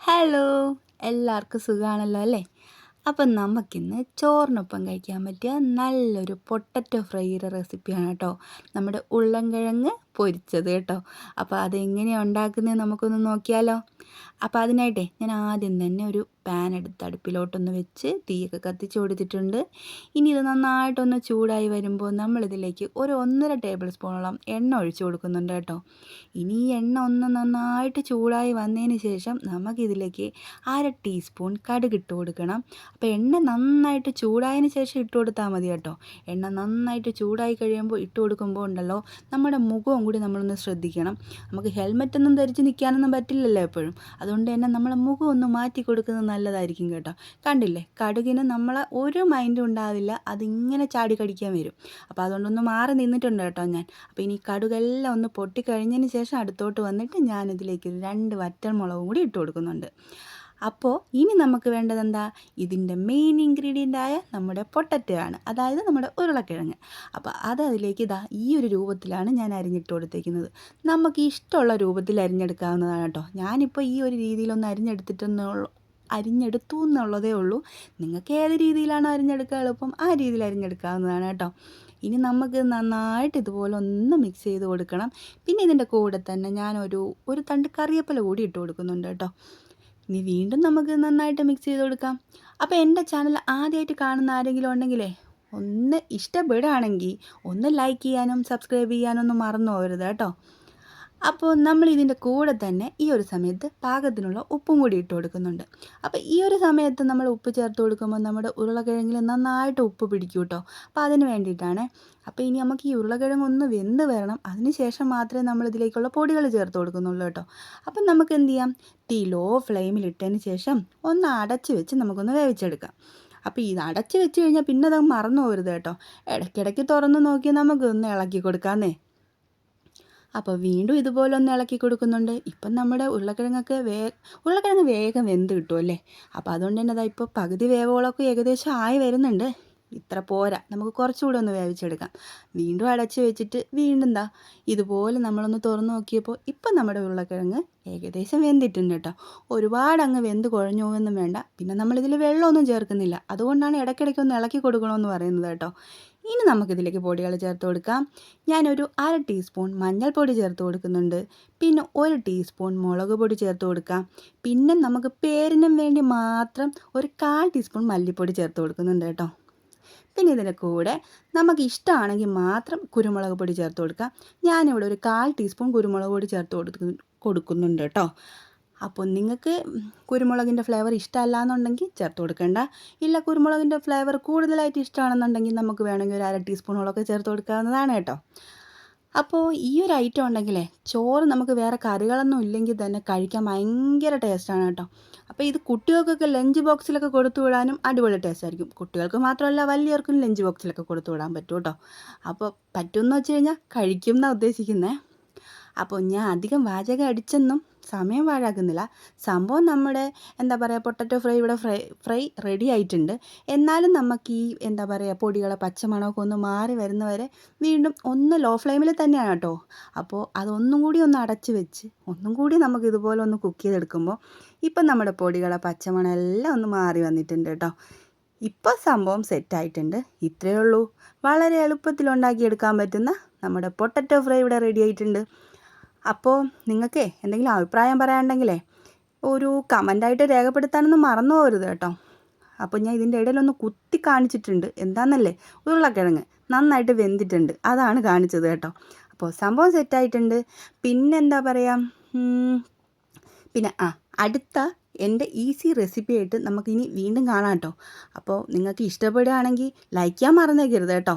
Hello എല്ലാവർക്കും സുഖമാണല്ലോ അല്ലേ? അപ്പം നമുക്കിന്ന് ചോറിനൊപ്പം കഴിക്കാൻ പറ്റിയ നല്ലൊരു പൊട്ടറ്റോ ഫ്രൈയുടെ റെസിപ്പിയാണ് കേട്ടോ. നമ്മുടെ ഉള്ളൻകിഴങ്ങ് പൊരിച്ചത് കേട്ടോ. അപ്പോൾ അതെങ്ങനെയാണ് ഉണ്ടാക്കുന്നത് നമുക്കൊന്ന് നോക്കിയാലോ. അപ്പോൾ അതിനായിട്ടേ ഞാൻ ആദ്യം തന്നെ ഒരു പാൻ എടുത്ത് അടുപ്പിലോട്ടൊന്ന് വെച്ച് തീയൊക്കെ കത്തിച്ച് കൊടുത്തിട്ടുണ്ട്. ഇനി ഇത് നന്നായിട്ടൊന്ന് ചൂടായി വരുമ്പോൾ നമ്മളിതിലേക്ക് ഒരു ഒന്നര ടേബിൾ സ്പൂണോളം എണ്ണ ഒഴിച്ചു കൊടുക്കുന്നുണ്ട് കേട്ടോ. ഇനി ഈ എണ്ണ ഒന്ന് നന്നായിട്ട് ചൂടായി വന്നതിന് ശേഷം നമുക്കിതിലേക്ക് അര ടീസ്പൂൺ കടുക് ഇട്ട് കൊടുക്കണം. അപ്പോൾ എണ്ണ നന്നായിട്ട് ചൂടായതിന് ശേഷം ഇട്ട് കൊടുത്താൽ മതി കേട്ടോ. എണ്ണ നന്നായിട്ട് ചൂടായി കഴിയുമ്പോൾ ഇട്ട് കൊടുക്കുമ്പോൾ ഉണ്ടല്ലോ നമ്മുടെ മുഖവും കൂടി നമ്മളൊന്ന് ശ്രദ്ധിക്കണം. നമുക്ക് ഹെൽമെറ്റ് ഒന്നും ധരിച്ച് നിൽക്കാനൊന്നും പറ്റില്ലല്ലോ എപ്പോഴും. അതുകൊണ്ട് തന്നെ നമ്മളെ മുഖം ഒന്ന് മാറ്റി കൊടുക്കുന്നത് നല്ലതായിരിക്കും കേട്ടോ. കണ്ടില്ലേ? കടുകിന് നമ്മളെ ഒരു മൈൻഡും ഉണ്ടാവില്ല. അതിങ്ങനെ ചാടി കടിക്കാൻ വരും. അപ്പോൾ അതുകൊണ്ടൊന്ന് മാറി നിന്നിട്ടുണ്ട് കേട്ടോ ഞാൻ. അപ്പോൾ ഇനി കടുകെല്ലാം ഒന്ന് പൊട്ടിക്കഴിഞ്ഞതിന് ശേഷം അടുത്തോട്ട് വന്നിട്ട് ഞാനിതിലേക്ക് രണ്ട് വറ്റൽ മുളകും കൂടി ഇട്ട് കൊടുക്കുന്നുണ്ട്. അപ്പോൾ ഇനി നമുക്ക് വേണ്ടത് എന്താ ഇതിന്റെ മെയിൻ ആയ നമ്മുടെ പൊട്ടറ്റോ ആണ്. അതായത് നമ്മുടെ ഉരുളക്കിഴങ്ങ്. അപ്പോൾ അത് അതിലേക്ക് ഇതാ ഈ ഒരു രൂപത്തിലാണ് ഞാൻ അരിഞ്ഞിട്ട് കൊടുത്തേക്കുന്നത്. നമുക്ക് ഇഷ്ടമുള്ള രൂപത്തിൽ അരിഞ്ഞെടുക്കാവുന്നതാണ് കേട്ടോ. ഞാനിപ്പോൾ ഈ ഒരു രീതിയിലൊന്ന് അരിഞ്ഞെടുത്തിട്ടെന്നുള്ള അരിഞ്ഞെടുത്തു എന്നുള്ളതേ ഉള്ളൂ. നിങ്ങൾക്ക് ഏത് രീതിയിലാണോ അരിഞ്ഞെടുക്കുക എളുപ്പം ആ രീതിയിൽ അരിഞ്ഞെടുക്കാവുന്നതാണ് കേട്ടോ. ഇനി നമുക്ക് നന്നായിട്ട് ഇതുപോലെ ഒന്ന് മിക്സ് ചെയ്ത് കൊടുക്കണം. പിന്നെ ഇതിന്റെ കൂടെ തന്നെ ഞാനൊരു ഒരു തണ്ട് കറിവേപ്പില കൂടി ഇട്ട് കൊടുക്കുന്നുണ്ട് കേട്ടോ. ഇനി വീണ്ടും നമുക്ക് നന്നായിട്ട് മിക്സ് ചെയ്ത് കൊടുക്കാം. അപ്പോൾ എന്റെ ചാനൽ ആദ്യമായിട്ട് കാണുന്ന ആരെങ്കിലും ഉണ്ടെങ്കിലേ ഒന്ന് ഇഷ്ടപ്പെടുകയാണെങ്കിൽ ഒന്ന് ലൈക്ക് ചെയ്യാനും സബ്സ്ക്രൈബ് ചെയ്യാനും ഒന്നും മറന്നു പോകരുത് കേട്ടോ. അപ്പോൾ നമ്മൾ ഇതിന്റെ കൂടെ തന്നെ ഈ ഒരു സമയത്ത് പാകത്തിനുള്ള ഉപ്പും കൂടി ഇട്ട് കൊടുക്കുന്നുണ്ട്. അപ്പോൾ ഈ ഒരു സമയത്ത് നമ്മൾ ഉപ്പ് ചേർത്ത് കൊടുക്കുമ്പോൾ നമ്മുടെ ഉരുളക്കിഴങ്ങിൽ നന്നായിട്ട് ഉപ്പ് പിടിക്കും കേട്ടോ അപ്പോൾ അതിന് വേണ്ടിയിട്ടാണ് അപ്പോൾ ഇനി നമുക്ക് ഈ ഉരുളക്കിഴങ്ങ് ഒന്ന് വെന്ത് വരണം. അതിന് ശേഷം മാത്രമേ നമ്മൾ ഇതിലേക്കുള്ള പൊടികൾ ചേർത്ത് കൊടുക്കുന്നുള്ളൂ കേട്ടോ അപ്പം നമുക്ക് എന്ത് ചെയ്യാം? തീ ലോ ഫ്ലെയിമിൽ ഇട്ടതിന് ശേഷം ഒന്ന് അടച്ച് വെച്ച് നമുക്കൊന്ന് വേവിച്ചെടുക്കാം. അപ്പോൾ ഇത് അടച്ച് വെച്ച് കഴിഞ്ഞാൽ പിന്നെ അത് മറന്നു പോകരുത് കേട്ടോ ഇടയ്ക്കിടയ്ക്ക് തുറന്ന് നോക്കി നമുക്ക് ഒന്ന് ഇളക്കി കൊടുക്കാമെന്നേ. അപ്പോൾ വീണ്ടും ഇതുപോലെ ഒന്ന് ഇളക്കി കൊടുക്കുന്നുണ്ട്. ഇപ്പം നമ്മുടെ ഉരുളക്കിഴങ്ങൊക്കെ വേ ഉരുളക്കിഴങ്ങ് വേഗം വെന്ത് കിട്ടുമല്ലേ അപ്പോൾ അതുകൊണ്ട് തന്നെ അതാ ഇപ്പോൾ പകുതി വേവോളൊക്കെ ഏകദേശം ആയി വരുന്നുണ്ട്. ഇത്ര പോരാ. നമുക്ക് കുറച്ചുകൂടെ ഒന്ന് വേവിച്ചെടുക്കാം. വീണ്ടും അടച്ച് വെച്ചിട്ട് വീണ്ടും എന്താ ഇതുപോലെ നമ്മളൊന്ന് തുറന്നു നോക്കിയപ്പോൾ ഇപ്പം നമ്മുടെ ഉരുളക്കിഴങ്ങ് ഏകദേശം വെന്തിട്ടുണ്ട് കേട്ടോ. ഒരുപാട് അങ്ങ് വെന്ത് കുഴഞ്ഞു പോകുമെന്നും വേണ്ട. പിന്നെ നമ്മളിതിൽ വെള്ളമൊന്നും ചേർക്കുന്നില്ല. അതുകൊണ്ടാണ് ഇടയ്ക്കിടയ്ക്ക് ഒന്ന് ഇളക്കി കൊടുക്കണമെന്ന് പറയുന്നത് കേട്ടോ. ഇനി നമുക്കിതിലേക്ക് പൊടികൾ ചേർത്ത് കൊടുക്കാം. ഞാനൊരു അര ടീസ്പൂൺ മഞ്ഞൾപ്പൊടി ചേർത്ത് കൊടുക്കുന്നുണ്ട്. പിന്നെ ഒരു ടീസ്പൂൺ മുളക് പൊടി ചേർത്ത് കൊടുക്കാം. പിന്നെ നമുക്ക് പേരിനും വേണ്ടി മാത്രം ഒരു കാൽ ടീസ്പൂൺ മല്ലിപ്പൊടി ചേർത്ത് കൊടുക്കുന്നുണ്ട് കേട്ടോ. പിന്നെ ഇതിന്റെ കൂടെ നമുക്ക് ഇഷ്ടമാണെങ്കിൽ മാത്രം കുരുമുളക് പൊടി ചേർത്ത് കൊടുക്കാം. ഞാനിവിടെ ഒരു കാൽ ടീസ്പൂൺ കുരുമുളക് പൊടി ചേർത്ത് കൊടുക്കുന്നു കൊടുക്കുന്നുണ്ട് കേട്ടോ. അപ്പോൾ നിങ്ങൾക്ക് കുരുമുളകിന്റെ ഫ്ലേവർ ഇഷ്ടമല്ല എന്നുണ്ടെങ്കിൽ ചേർത്ത് കൊടുക്കേണ്ട. ഇല്ല കുരുമുളകിന്റെ ഫ്ലേവർ കൂടുതലായിട്ട് ഇഷ്ടമാണെന്നുണ്ടെങ്കിൽ നമുക്ക് വേണമെങ്കിൽ ഒരു അര ടീസ്പൂണോളൊക്കെ ചേർത്ത് കൊടുക്കാവുന്നതാണ് കേട്ടോ. അപ്പോൾ ഈ ഒരു ഐറ്റം ഉണ്ടെങ്കിലേ ചോറ് നമുക്ക് വേറെ കറികളൊന്നും ഇല്ലെങ്കിൽ തന്നെ കഴിക്കാൻ ഭയങ്കര ടേസ്റ്റാണ് കേട്ടോ. അപ്പോൾ ഇത് കുട്ടികൾക്കൊക്കെ ലഞ്ച് ബോക്സിലൊക്കെ കൊടുത്തു വിടാനും അടിപൊളി ടേസ്റ്റ് ആയിരിക്കും. കുട്ടികൾക്ക് മാത്രമല്ല വലിയവർക്കും ലഞ്ച് ബോക്സിലൊക്കെ കൊടുത്തു വിടാൻ പറ്റും കേട്ടോ. അപ്പോൾ പറ്റുമെന്ന് വെച്ച് കഴിഞ്ഞാൽ കഴിക്കും എന്നാണ് ഉദ്ദേശിക്കുന്നത് അപ്പോൾ ഞാൻ അധികം വാചകം അടിച്ചെന്നും സമയം പാഴാക്കുന്നില്ല. സംഭവം നമ്മുടെ എന്താ പറയുക പൊട്ടറ്റോ ഫ്രൈ ഇവിടെ ഫ്രൈ ഫ്രൈ റെഡി ആയിട്ടുണ്ട്. എന്നാലും നമുക്ക് ഈ എന്താ പറയുക പൊടികളെ പച്ചമണമൊക്കെ ഒന്ന് മാറി വരുന്നവരെ വീണ്ടും ഒന്ന് ലോ ഫ്ലെയിമിൽ തന്നെയാണ് കേട്ടോ. അപ്പോൾ അതൊന്നും കൂടി ഒന്ന് അടച്ച് വെച്ച് ഒന്നും കൂടി നമുക്ക് ഇതുപോലെ ഒന്ന് കുക്ക് ചെയ്തെടുക്കുമ്പോൾ ഇപ്പം നമ്മുടെ പൊടികളെ പച്ചമണം എല്ലാം ഒന്ന് മാറി വന്നിട്ടുണ്ട് കേട്ടോ. ഇപ്പോൾ സംഭവം സെറ്റായിട്ടുണ്ട് ഇത്രയേ ഉള്ളൂ. വളരെ എളുപ്പത്തിൽ ഉണ്ടാക്കിയെടുക്കാൻ പറ്റുന്ന നമ്മുടെ പൊട്ടറ്റോ ഫ്രൈ ഇവിടെ റെഡി ആയിട്ടുണ്ട്. അപ്പോൾ നിങ്ങൾക്ക് എന്തെങ്കിലും അഭിപ്രായം പറയാനുണ്ടെങ്കിലേ ഒരു കമന്റായിട്ട് രേഖപ്പെടുത്താനൊന്നും മറന്നു പോകരുത് കേട്ടോ. അപ്പോൾ ഞാൻ ഇതിന്റെ ഇടയിലൊന്ന് കുത്തി കാണിച്ചിട്ടുണ്ട്. എന്താണെന്നല്ലേ ഉരുളക്കിഴങ്ങ് നന്നായിട്ട് വെന്തിട്ടുണ്ട്. അതാണ് കാണിച്ചത് കേട്ടോ. അപ്പോൾ സംഭവം സെറ്റായിട്ടുണ്ട്. പിന്നെന്താ പറയുക പിന്നെ ആ അടുത്ത എന്റെ ഈസി റെസിപ്പി ആയിട്ട് നമുക്കിനി വീണ്ടും കാണാം കേട്ടോ. അപ്പോൾ നിങ്ങൾക്ക് ഇഷ്ടപ്പെടുകയാണെങ്കിൽ ലൈക്ക് ചെയ്യാൻ മറന്നേക്കരുത് കേട്ടോ.